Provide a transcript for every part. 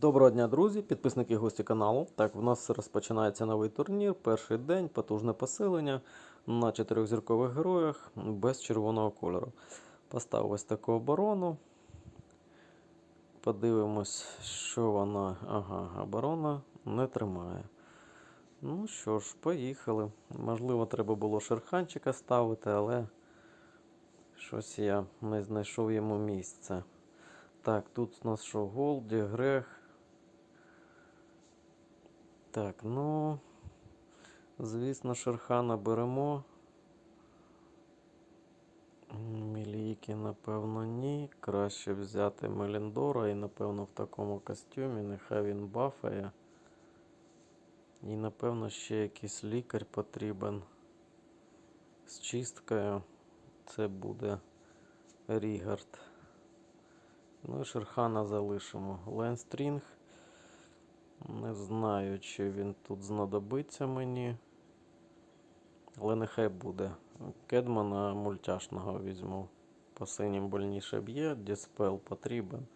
Доброго дня, друзі, підписники і гості каналу. Так, в нас розпочинається новий турнір. Перший день, потужне посилення на чотирьохзіркових героях без червоного кольору. Поставив ось таку оборону. Подивимось, що вона. Ага, оборона не тримає. Ну що ж, поїхали. Можливо, треба було шерханчика ставити, але щось я не знайшов йому місця. Так, тут у нас що, Голді, Грех. Так, ну. Звісно, Шерхана беремо. Мілійки, напевно, ні. Краще взяти Меліндора і, напевно, в такому костюмі. Нехай він бафає. І, напевно, ще якийсь лікар потрібен. З чисткою. Це буде Рігард. Ну і Шерхана залишимо. Ленстрінг. Не знаю, чи він тут знадобиться мені. Але нехай буде. Кедмана мультяшного візьму. По синім больніше б'є, Діспел потрібен.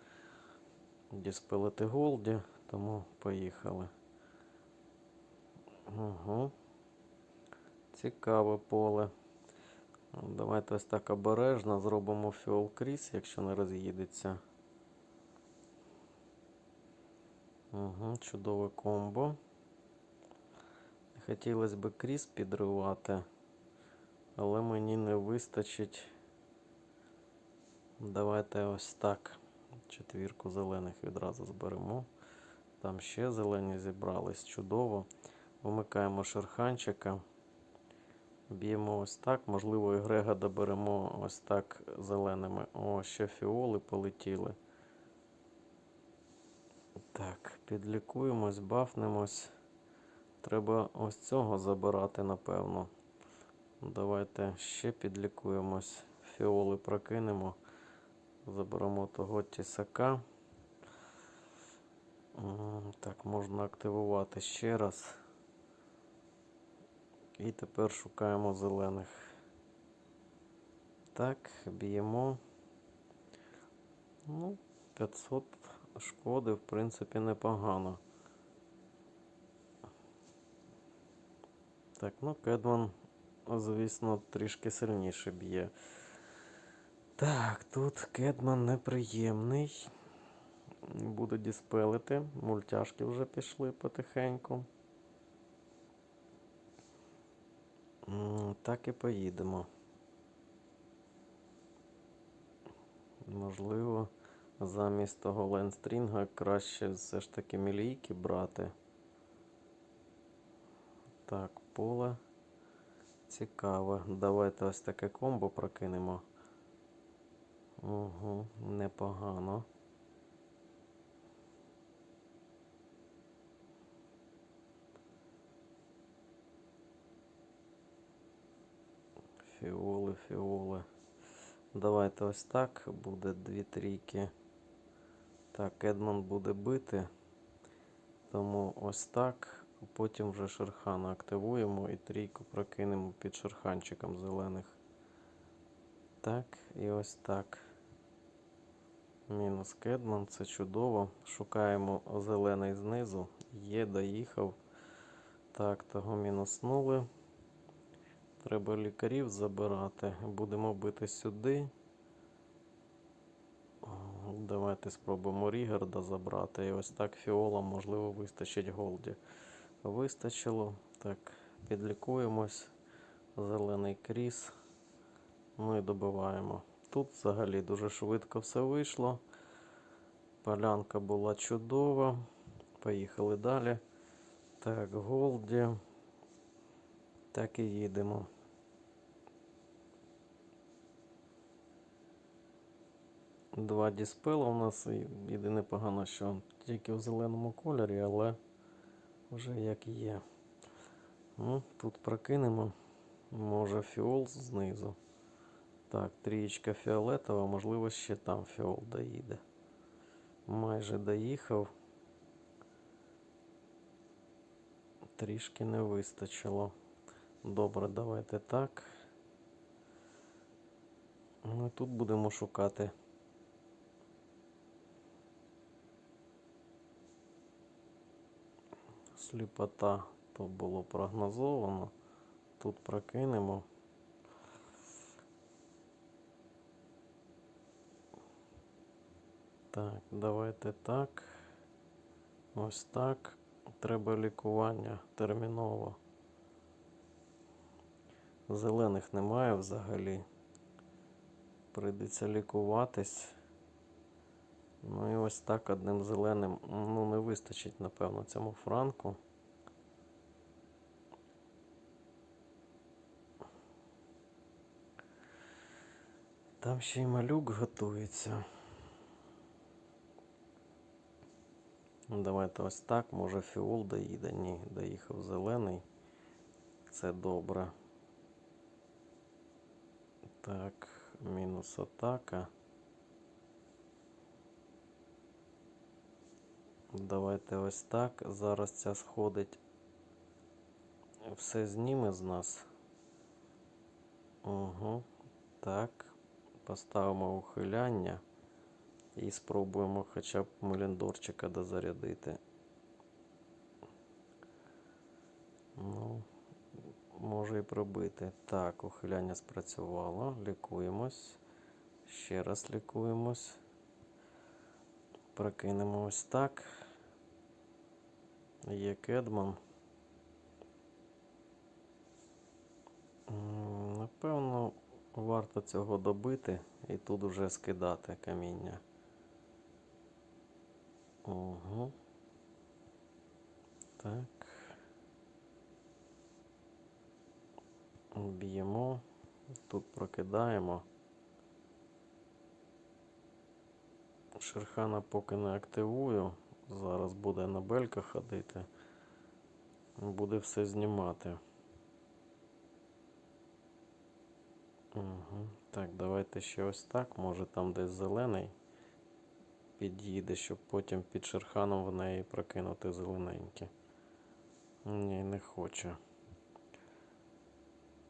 Діспелити Голді, тому поїхали. Угу. Цікаве поле. Давайте ось так обережно зробимо фіол кріс, якщо не роз'їдеться. Угу, чудове комбо. Хотілося б кріс підривати, але мені не вистачить. Давайте ось так. Четвірку зелених відразу зберемо. Там ще зелені зібрались. Чудово. Вмикаємо шерханчика. Б'ємо ось так. Можливо, і Грега доберемо ось так зеленими. О, ще фіоли полетіли. Так, підлікуємось, бафнемось. Треба ось цього забирати, напевно. Давайте ще підлікуємось. Фіоли прокинемо. Заберемо того тісака. Так, можна активувати ще раз. І тепер шукаємо зелених. Так, б'ємо. Ну, 500 шкоди, в принципі, непогано. Так, ну Кедман, звісно, трішки сильніше б'є. Так, тут Кедман неприємний. Буду діспелити. Мультяшки вже пішли потихеньку. Так і поїдемо. Можливо, замість того ленстрінга краще все ж таки мілійки брати. Так, поле. Цікаве. Давайте ось таке комбо прокинемо. Угу, непогано. Фіоли, фіоли. Давайте ось так. Буде дві трійки. Так, Едмон буде бити. Тому ось так. Потім вже шерхана активуємо і трійку прокинемо під шерханчиком зелених. Так, і ось так. Мінус Кедман, це чудово. Шукаємо зелений знизу. Є, доїхав. Так, того мінуснули. Треба лікарів забирати. Будемо бити сюди. Давайте спробуємо Рігарда забрати. І ось так фіолам, можливо, вистачить голді. Вистачило. Так, підлікуємось. Зелений кріс. Ну і добиваємо. Тут взагалі дуже швидко все вийшло. Полянка була чудова. Поїхали далі. Так, Голді. Так і їдемо. Два діспела у нас. Єдине погано, що тільки в зеленому кольорі, але вже як є. Ну, тут прокинемо. Може фіол знизу. Так, трієчка фіолетова, можливо, ще там фіол доїде. Майже доїхав. Трішки не вистачило. Добре, давайте так. Ну і тут будемо шукати сліпота, то було прогнозовано. Тут прокинемо. Так, давайте так. Ось так. Треба лікування терміново. Зелених немає взагалі. Прийдеться лікуватись. Ну і ось так одним зеленим. Ну, не вистачить, напевно, цьому франку. Там ще й малюк готується. Ну, давайте ось так. Може фіол доїде. Ні, доїхав зелений. Це добре. Так, мінус атака. Давайте ось так. Зараз ця сходить. Все зніме з нас. Угу. Так. Поставимо ухиляння. І спробуємо хоча б Меліндорчика дозарядити. Ну, може і пробити. Так, ухиляння спрацювало. Лікуємось. Ще раз лікуємось. Прокинемо ось так. Є Кедман. Напевно, варто цього добити і тут уже скидати каміння. Угу. Так. Б'ємо. Тут прокидаємо. Шерхана поки не активую. Зараз буде на бельках ходити. Буде все знімати. Угу. Так, давайте ще ось так. Може там десь зелений під'їде, щоб потім під шерханом в неї прокинути зелененьке. Ні, не хоче.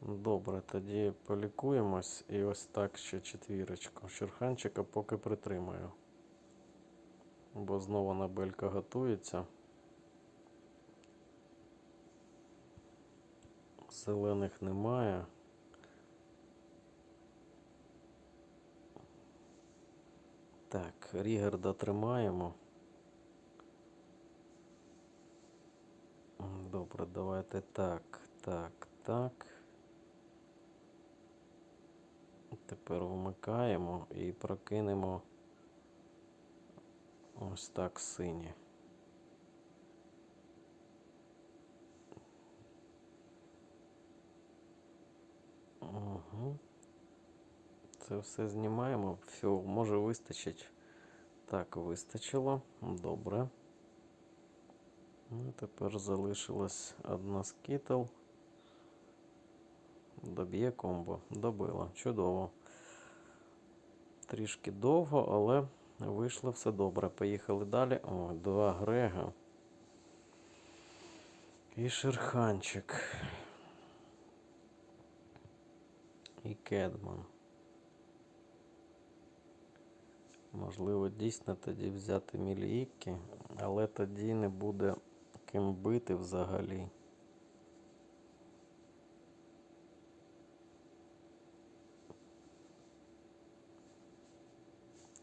Добре, тоді полікуємось і ось так ще четвірочку. Шерханчика поки притримаю. Бо знову набелька готується. Зелених немає. Так, Рігер дотримаємо. Добре, давайте так, так, так. Тепер вмикаємо і прокинемо ось так сині. Угу. Це все знімаємо. Все, може вистачить. Так, вистачило. Добре. Ну, тепер залишилась одна скітл. Доб'є комбо. Добила. Чудово. Трішки довго, але вийшло все добре. Поїхали далі. О, два Грега. І Шерханчик. І Кедман. Можливо, дійсно тоді взяти мілійки, але тоді не буде ким бити взагалі.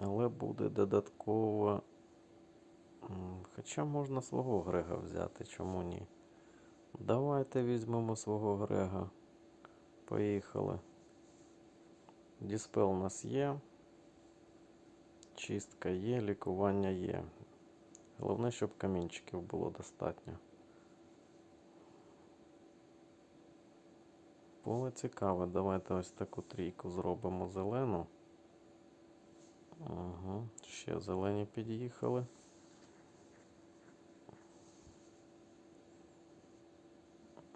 Але буде додатково. Хоча можна свого Грега взяти, чому ні? Давайте візьмемо свого Грега. Поїхали. Діспел у нас є. Чистка є, лікування є. Головне, щоб камінчиків було достатньо. Поле цікаве. Давайте ось таку трійку зробимо зелену. Угу. Ще зелені під'їхали.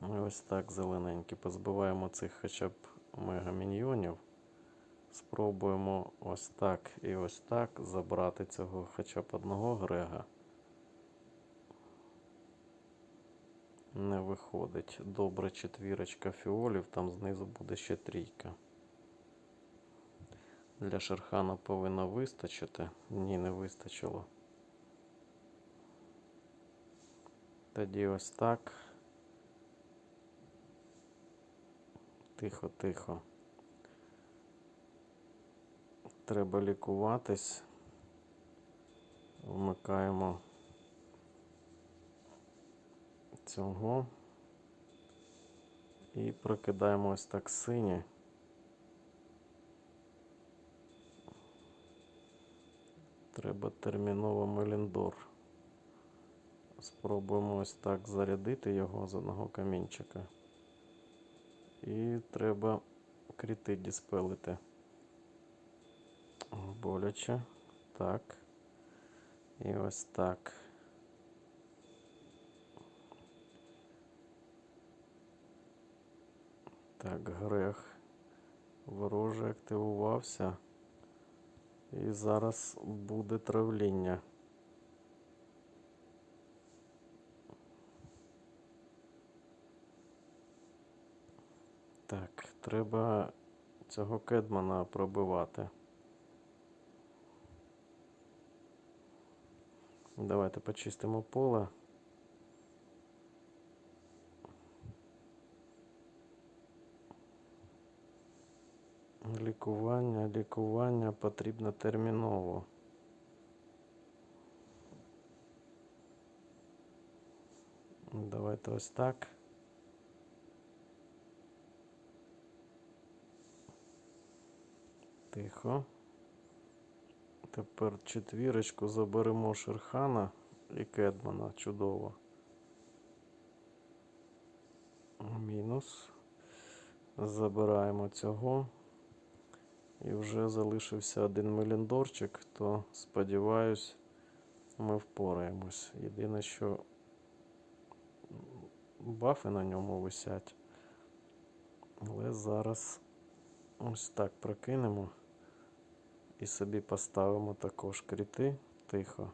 Ось так зелененькі. Позбиваємо цих хоча б мегаміньйонів. Спробуємо ось так і ось так забрати цього хоча б одного Грега. Не виходить. Добре, четвірочка фіолів, там знизу буде ще трійка. Для Шерхана повинно вистачити. Ні, не вистачило. Тоді ось так. Тихо, тихо. Треба лікуватись. Вмикаємо цього. І прокидаємо ось так синє. Треба терміново Меліндор. Спробуємо ось так зарядити його з одного камінчика. І треба кріти діспелити. Боляче. Так. І ось так. Так, грех вороже активувався. І зараз буде травління. Так, треба цього кедмана пробивати. Давайте почистимо поле. Лікування, лікування потрібно терміново. Давайте ось так. Тихо. Тепер четвірочку заберемо Шерхана і Кедмана. Чудово. Мінус. Забираємо цього. І вже залишився один меліндорчик, то сподіваюсь, ми впораємось. Єдине, що бафи на ньому висять. Але зараз ось так прокинемо і собі поставимо також кріти тихо.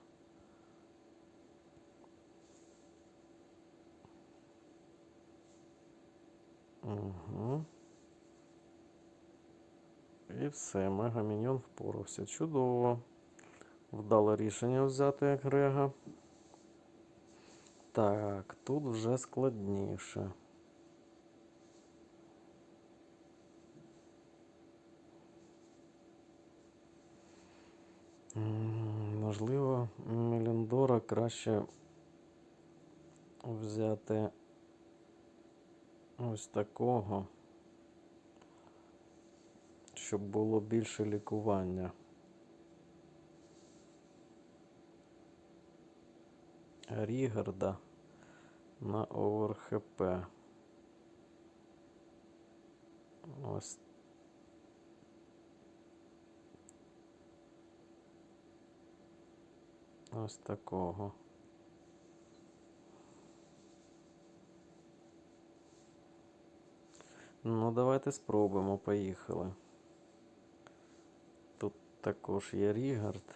Угу. І все, мегаміньон впорався. Чудово. Вдало рішення взяти Грега. Так, тут вже складніше. Можливо, Меліндора краще взяти ось такого, щоб було більше лікування. Рігарда на ОверХП. Ось ось такого. Ну, давайте спробуємо, поїхали. Також є Рігард.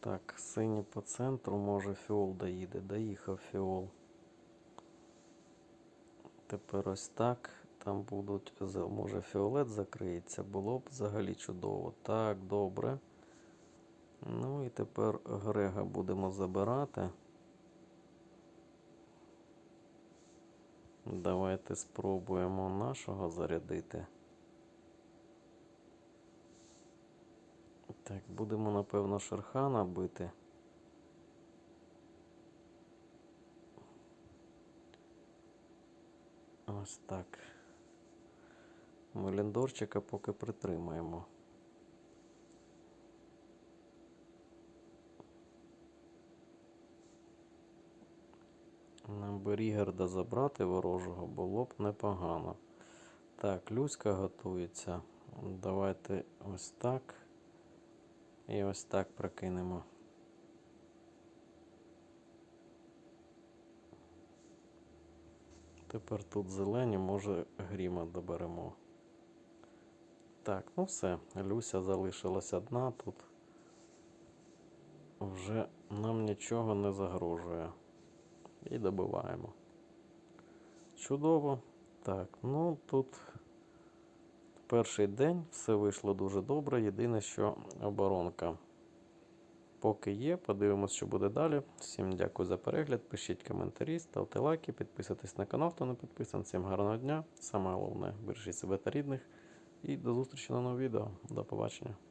Так, синій по центру, може фіол доїде. Доїхав фіол. Тепер ось так. Там будуть, може фіолет закриється, було б взагалі чудово. Так, добре. Ну і тепер Грега будемо забирати. Давайте спробуємо нашого зарядити. Так, будемо, напевно, Шерхана бити. Ось так. Меліндорчика поки притримаємо. Нам Рігарда забрати ворожого було б непогано. Так, Люська готується. Давайте ось так. І ось так прокинемо. Тепер тут зелені, може гріма доберемо. Так, ну все, Люся залишилась одна тут. Вже нам нічого не загрожує. І добиваємо. Чудово. Так, ну тут перший день все вийшло дуже добре. Єдине, що оборонка. Поки є, подивимось, що буде далі. Всім дякую за перегляд. Пишіть коментарі, ставте лайки, підписуйтесь на канал, хто не підписаний. Всім гарного дня. Саме головне, бережіть себе та рідних. І до зустрічі на новому відео. До побачення.